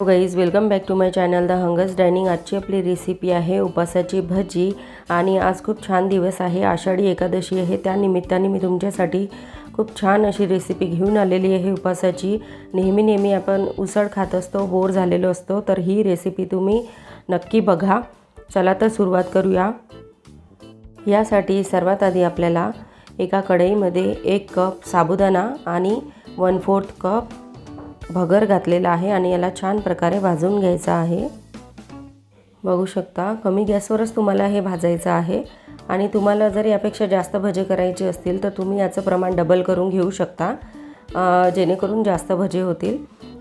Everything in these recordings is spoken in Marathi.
Guys welcome back to my channel the हंगस dining आजची आपली रेसिपी आहे उपासाची भजी आणि आज खूप छान दिवस आहे. आषाढी एकादशी आहे. त्यानिमित्ताने मी तुमच्यासाठी खूप छान अशी रेसिपी घेऊन आलेली आहे उपासाची. नेहमी नेहमी आपण उसळ खात असतो बोर झालेलो असतो तर ही रेसिपी तुम्ही नक्की बघा. चला तर सुरुवात करूया. यासाठी सर्वात आधी आपल्याला एका कढईमध्ये एक कप साबुदाणा आणि वन फोर्थ कप भगर घातलेला आहे आणि याला छान प्रकारे भाजून घ्यायचा आहे. बघू शकता कमी गॅसवरच तुम्हाला हे भाजायचं आहे. आणि तुम्हाला जर यापेक्षा जास्त भजे करायचे असतील तर तुम्ही याचं प्रमाण डबल करून घेऊ शकता जेणेकरून जास्त भजे होतील.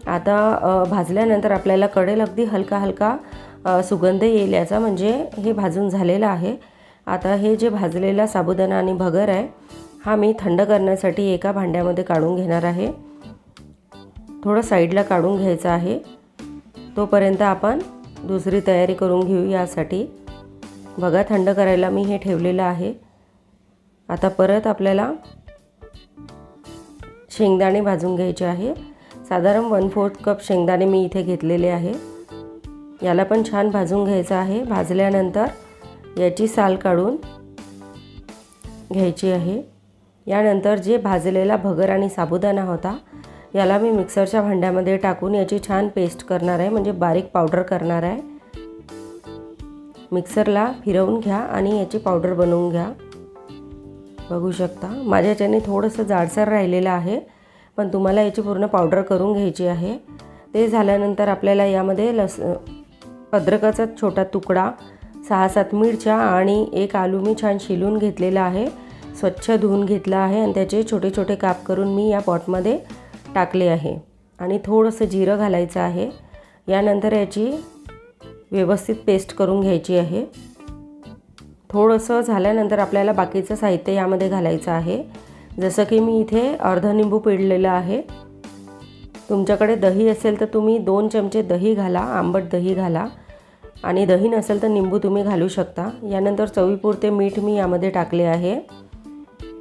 आता भाजल्यानंतर आपल्याला कडेल अगदी हलका हलका सुगंध येईल याचा म्हणजे हे भाजून झालेलं आहे. आता हे जे भाजलेला साबुदाणा आणि भगर आहे हा मी थंड करण्यासाठी एका भांड्यामध्ये काढून घेणार आहे. थोडं साईडला काढून घ्यायचं आहे. तोपर्यंत आपण दुसरी तयारी करून घेऊ यासाठी. बघा थंड करायला मी हे ठेवलेलं आहे. आता परत आपल्याला शेंगदाणे भाजून घ्यायचे आहे. साधारण वन फोर्थ कप शेंगदाणे मी इथे घेतलेले आहे. याला पण छान भाजून घ्यायचं आहे. भाजल्यानंतर याची साल काढून घ्यायची आहे. यानंतर जे भाजलेला भगर आणि साबुदाणा होता याला मी मिक्सरच्या भांड्यामध्ये टाकून याची छान पेस्ट करणार आहे म्हणजे बारीक पावडर करणार आहे. मिक्सरला फिरवून घ्या आणि याची पावडर बनवून घ्या. बघू शकता माझ्या याच्याने थोडंसं जाडसर राहिलेलं आहे पण तुम्हाला याची पूर्ण पावडर करून घ्यायची आहे. ते झाल्यानंतर आपल्याला यामध्ये लस अद्रकाचा छोटा तुकडा सहा सात मिरच्या आणि एक आलू मी छान शिलून घेतलेला आहे. स्वच्छ धुवून घेतला आहे आणि त्याचे छोटे छोटे काप करून मी या पॉटमध्ये टाकले आहे. आणि थोडंसं जिरं घालायचं आहे. यानंतर याची व्यवस्थित पेस्ट करून घ्यायची आहे. थोडंसं झाल्यानंतर आपल्याला बाकीचं साहित्य यामध्ये घालायचं आहे. जसं की मी इथे अर्ध निंबू पिळलेलं आहे. तुमच्याकडे दही असेल तर तुम्ही दोन चमचे दही घाला आंबट दही घाला. आणि दही नसेल तर निंबू तुम्ही घालू शकता. यानंतर चवीपुरते मीठ मी यामध्ये टाकले आहे.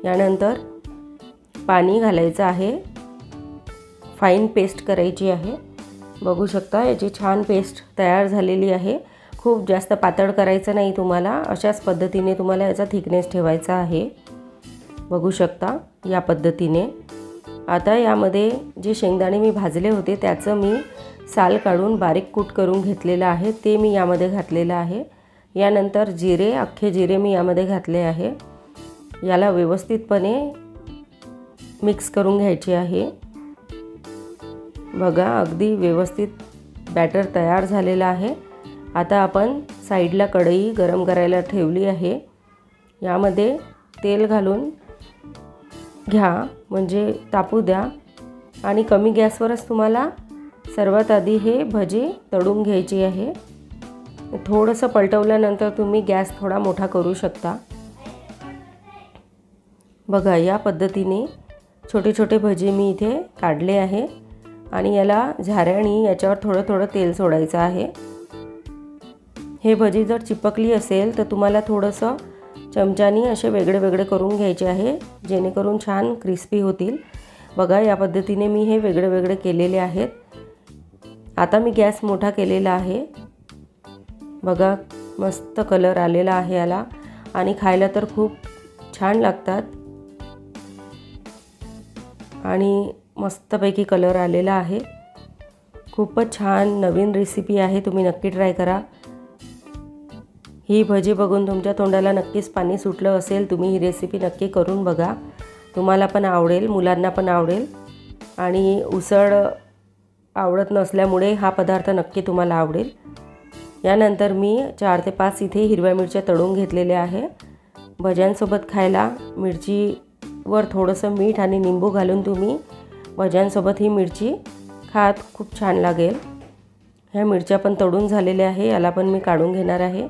यानंतर पाणी घालायचं आहे. फाईन पेस्ट करायची आहे. बघू शकता याची छान पेस्ट तयार झालेली आहे. खूप जास्त पातळ करायचं नाही तुम्हाला. अशाच पद्धतीने तुम्हाला याचा थिकनेस ठेवायचा आहे. बघू शकता या पद्धतीने. आता यामध्ये जे शेंगदाणे मी भाजले होते त्याचं मी साल काढून बारीक कूट करून घेतलेलं आहे. ते मी यामध्ये घातलेलं आहे. यानंतर जिरे अख्खे जिरे मी यामध्ये घातले आहे. याला व्यवस्थितपणे मिक्स करून घ्यायचे आहे. बघा अगदी व्यवस्थित बॅटर तयार झालेलं आहे. आता आपण साईडला कढई गरम करायला ठेवली आहे. यामध्ये तेल घालून घ्या म्हणजे तापू द्या. आणि कमी गॅसवरच तुम्हाला सर्वात आधी हे भजी तळून घ्यायची आहे. थोडंसं पलटवल्यानंतर तुम्ही गॅस थोडा मोठा करू शकता. बघा या पद्धतीने छोटे छोटे भजी मी इथे काढले आहे. आणि याला झाऱ्याने याच्यावर थोडं थोडं तेल सोडायचं आहे. हे भजी जर चिपकली असेल तर तुम्हाला थोडंसं चमच्यानी असे वेगळे वेगळे करून घ्यायचे आहे जेणेकरून छान क्रिस्पी होतील. बघा या पद्धतीने मी हे वेगळे वेगळे केलेले आहेत. आता मी गॅस मोठा केलेला आहे. बघा मस्त कलर आलेला आहे याला. आणि खायला तर खूप छान लागतात. आणि मस्तपैकी कलर आलेला आहे. खूपच छान नवीन रेसिपी आहे तुम्ही नक्की ट्राय करा. ही भजी बघून तुमच्या तोंडाला नक्कीच पाणी सुटलं असेल तुम्ही ही रेसिपी नक्की करून बघा. तुम्हाला पण आवडेल मुलांना पण आवडेल. आणि उसळ आवडत नसल्यामुळे हा पदार्थ नक्की तुम्हाला आवडेल. यानंतर मी चार ते पाच इथे हिरव्या मिरच्या तळून घेतलेल्या आहे. भज्यांसोबत खायला मिरचीवर थोडंसं मीठ आणि निंबू घालून तुम्ही भज्यांसोबत ही मिरची खात खूप छान लागेल. ह्या मिरच्या पण तळून झालेल्या आहे याला पण मी काढून घेणार आहे.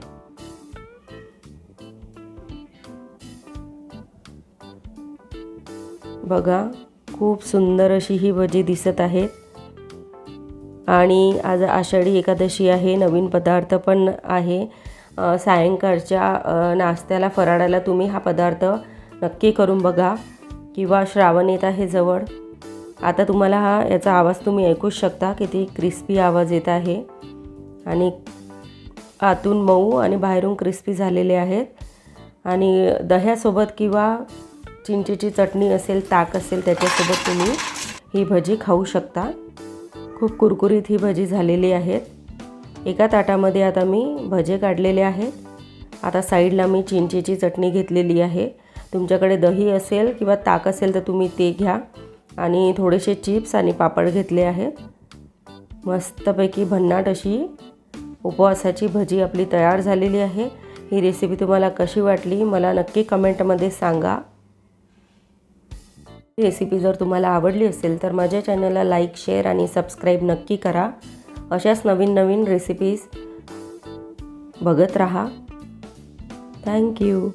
बघा खूप सुंदर अशी ही भजी दिसत आहेत. आणि आज आषाढी एकादशी आहे नवीन पदार्थ पण आहे. सायंकाळच्या नाश्त्याला फराळाला तुम्ही हा पदार्थ नक्की करून बघा. किंवा श्रावण येत आहे जवळ. आता तुम्हाला हा याचा आवाज तुम्ही ऐकूच शकता किती क्रिस्पी आवाज येत आहे. आणि आतून मऊ आणि बाहेरून क्रिस्पी झालेले आहेत. आणि दह्यासोबत किंवा चिंचेची चटणी असेल ताक असेल त्याच्यासोबत तुम्ही ही भजी खाऊ शकता. खूप कुरकुरीत ही भजी झालेली आहेत. एका ताटामध्ये आता मी भजे काढलेले आहेत. आता साईडला मी चिंचेची चटणी घेतलेली आहे. तुमच्याकडे दही असेल किंवा ताक असेल तर तुम्ही ते घ्या. आणि थोडेसे चिप्स आणि पापड घेतले आहेत. मस्तपैकी भन्नाट अशी उपवासाची भजी आपली तयार झालेली आहे. ही रेसिपी तुम्हाला कशी वाटली मला नक्की कमेंटमध्ये सांगा. रेसिपी जर तुम्हाला आवडली असेल तर माझ्या चॅनलला लाईक शेअर आणि सबस्क्राईब नक्की करा. अशाच नवीन नवीन रेसिपीज बघत राहा. थँक्यू